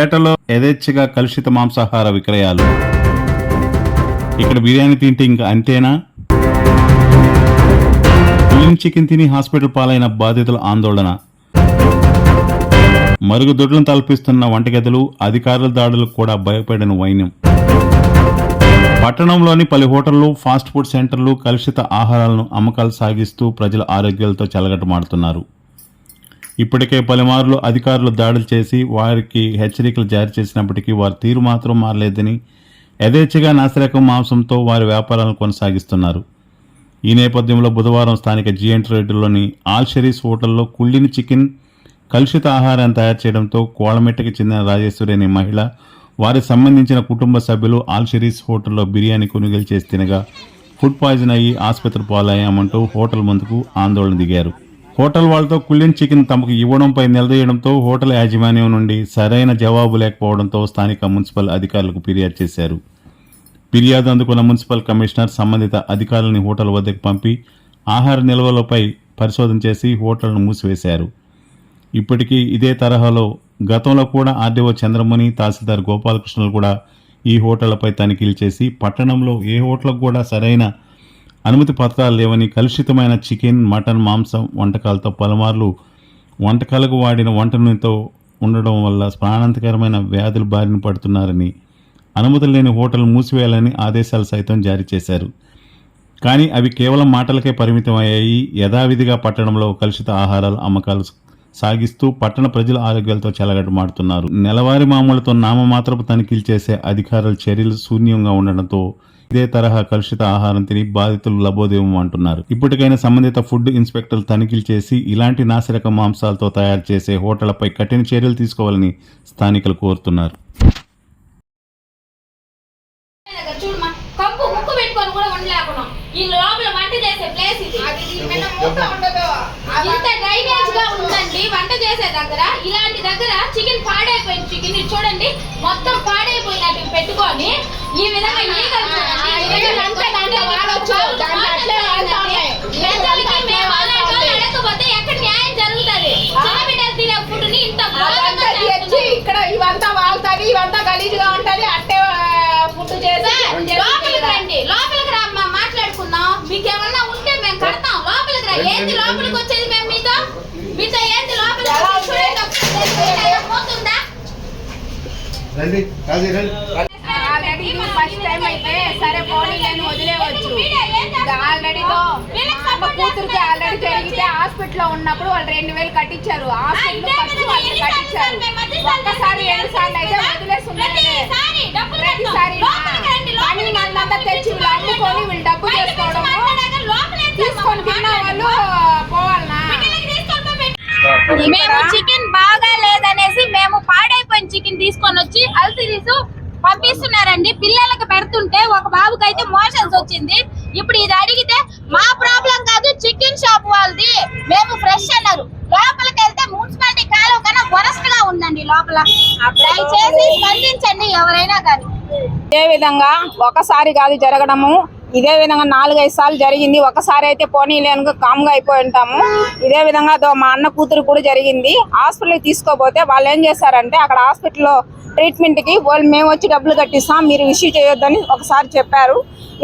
పేటలో యథేచ్ఛగా కలుషిత మాంసాహార విక్రయాలు. ఇక్కడ బిర్యానీ తింటే ఇంకా అంతేనా? క్లీన్ చికెన్ తిని హాస్పిటల్ పాలైన బాధితుల ఆందోళన. మరుగుదొడ్లను తలపిస్తున్న వంటగదులు అధికారుల దాడులకు కూడా భయపడిన వైన్యం. పట్టణంలోని పలు హోటళ్ళు ఫాస్ట్ ఫుడ్ సెంటర్లు కలుషిత ఆహారాలను అమ్మకాలు సాగిస్తూ ప్రజల ఆరోగ్యాలతో చెలగటమాడుతున్నారు. ఇప్పటికే పలుమార్లు అధికారులు దాడులు చేసి వారికి హెచ్చరికలు జారీ చేసినప్పటికీ వారి తీరు మాత్రం మారలేదని యథేచ్ఛగా నాసిరకం మాంసంతో వారి వ్యాపారాలను కొనసాగిస్తున్నారు. ఈ నేపథ్యంలో బుధవారం స్థానిక జిఎంట్ రోడ్డులోని ఆల్ షెరీస్ హోటల్లో కుళ్ళిన చికెన్ కలుషిత ఆహారాన్ని తయారు చేయడంతో కోళమెట్టకి చెందిన రాజేశ్వరి అనే మహిళ వారికి సంబంధించిన కుటుంబ సభ్యులు ఆల్ షెరీస్ హోటల్లో బిర్యానీ కొనుగోలు చేసి తినగా ఫుడ్ పాయిజన్ అయ్యి ఆసుపత్రి పాలయ్యామంటూ హోటల్ ముందుకు ఆందోళన దిగారు. హోటల్ వాళ్ళతో కుళ్ళిన చికెన్ తమకు ఇవ్వడంపై నిలదీయడంతో హోటల్ యాజమాన్యం నుండి సరైన జవాబు లేకపోవడంతో స్థానిక మున్సిపల్ అధికారులకు ఫిర్యాదు చేశారు. ఫిర్యాదు అందుకున్న మున్సిపల్ కమిషనర్ సంబంధిత అధికారులను హోటల్ వద్దకు పంపి ఆహార నిల్వలపై పరిశోధన చేసి హోటల్ను మూసివేశారు. ఇప్పటికీ ఇదే తరహాలో గతంలో కూడా ఆర్డీఓ చంద్రముని తహసీల్దార్ గోపాలకృష్ణలు కూడా ఈ హోటళ్ళపై తనిఖీలు చేసి పట్టణంలో ఏ హోటల్కు కూడా సరైన అనుమతి పత్రాలు లేవని కలుషితమైన చికెన్ మటన్ మాంసం వంటకాలతో పలుమార్లు వంటకాలకు వాడిన వంట నూనెతో ఉండడం వల్ల ప్రాణాంతకరమైన వ్యాధులు బారిన పడుతున్నారని అనుమతులు లేని హోటల్ మూసివేయాలని ఆదేశాలు సైతం జారీ చేశారు. కానీ అవి కేవలం మాటలకే పరిమితమయ్యాయి. యథావిధిగా పట్టణంలో కలుషిత ఆహారాలు అమ్మకాలు సాగిస్తూ పట్టణ ప్రజల ఆరోగ్యాలతో చెలగటమాడుతున్నారు. నెలవారీ మామూలతో నామమాత్రపు తనిఖీలు చేసే అధికారుల చర్యలు శూన్యంగా ఉండడంతో ఇదే తరహా కలుషిత ఆహారం తిని బాధితులు లబోదేవం అంటున్నారు. ఇప్పటికైనా సంబంధిత ఫుడ్ ఇన్స్పెక్టర్లు తనిఖీలు చేసి ఇలాంటి నాసిరక మాంసాలతో తయారు చేసే హోటళ్ళపై కఠిన చర్యలు తీసుకోవాలని స్థానికులు కోరుతున్నారు. వంట చేసే ప్లేస్ ఇది. అది దీని మీద మూత ఉండదు. ఆ ఇంత డ్రైనేజ్గా ఉందండి వంట చేసే దగ్గర. ఇలాంటి దగ్గర చికెన్ పాడైపోయింది చికెన్ చూడండి. మొత్తం పాడైపోయినట్టు పెట్టుకొని ఈ విధంగా ఈగలు ఇక్కడ ఇవంతా వాగుతుంది ఇవంతా గలీజ్గా ఉంటది అట్టే ఫుడ్ చేసి లోపలికి రండి. లోపలికి రా అమ్మా, మాట్లాడుకుందాం. మీకేమన్నా ఉంటే మేము కడతాం. లోపలికి రా. ఏంది లోపలికి వచ్చేది మేము మీతో? మీతో ఏంది లోపలికి పోతుందా? రండి. ఫస్ట్ టైం అయితే సరే పోనీ నేను వదిలేవచ్చు ఆల్రెడీతో కూతురికి ఆల్రెడీ జరిగితే హాస్పిటల్లో ఉన్నప్పుడు వాళ్ళు రెండు వేలు కట్టించారు. హాస్పిటల్ ఫస్ట్ వాళ్ళు కట్టించారు. ఒక్కసారి రెండు సార్లు అయితే వదిలేస్తున్నారు. ప్రతిసారి పని మందంతా తెచ్చి వీళ్ళు అమ్ముకొని వీళ్ళు డబ్బు లోపలేస్తాం. తీసుకొని తిన్న వాళ్ళు పోవాలనా. మేము చికెన్ బాగా లేదనేసి మేము పాడైపోయిన చికెన్ తీసుకొని వచ్చి అల్సిరీస్ పంపిస్తున్నారండి. పిల్లలకు పెడుతుంటే ఒక బాబుకి అయితే మోషన్స్ వచ్చింది. ఇప్పుడు ఇది అడిగితే మా ప్రాబ్లం కాదు చికెన్ షాప్ వాళ్ళది. మేము ఫ్రెష్ అన్నారు. లోపలికి వెళ్తే మున్సిపాలిటీ కాలం కన్నా వరస్ట్గా ఉందండి లోపల. దయచేసి స్పందించండి ఎవరైనా కానీ. ఇదే విధంగా ఒకసారి కాదు జరగడము. ఇదే విధంగా నాలుగైదు సార్లు జరిగింది. ఒకసారి అయితే పోనీలేనుగా కామ్గా అయిపోయి ఉంటాము. ఇదే విధంగా మా అన్న కూతురు కూడా జరిగింది. హాస్పిటల్కి తీసుకోపోతే వాళ్ళు ఏం చేశారంటే అక్కడ హాస్పిటల్లో ట్రీట్మెంట్కి వాళ్ళు మేము వచ్చి డబ్బులు కట్టిస్తాం మీరు ఇష్యూ చేయొద్దని ఒకసారి చెప్పారు.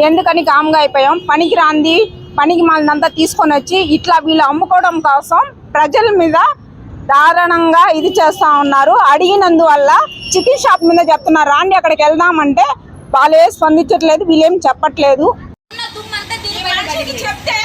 ఎందుకని కామ్గా అయిపోయాం. పనికి రాంది పనికి మాలంతా తీసుకొని వచ్చి ఇట్లా వీళ్ళు అమ్ముకోవడం కోసం ప్రజల మీద దారుణంగా ఇది చేస్తా ఉన్నారు. అడిగినందువల్ల చికెన్ షాప్ మీద చెప్తున్నారు రాండి అక్కడికి వెళ్దామంటే వాళ్ళే స్పందించట్లేదు వీళ్ళేం చెప్పట్లేదు. చెప్తే.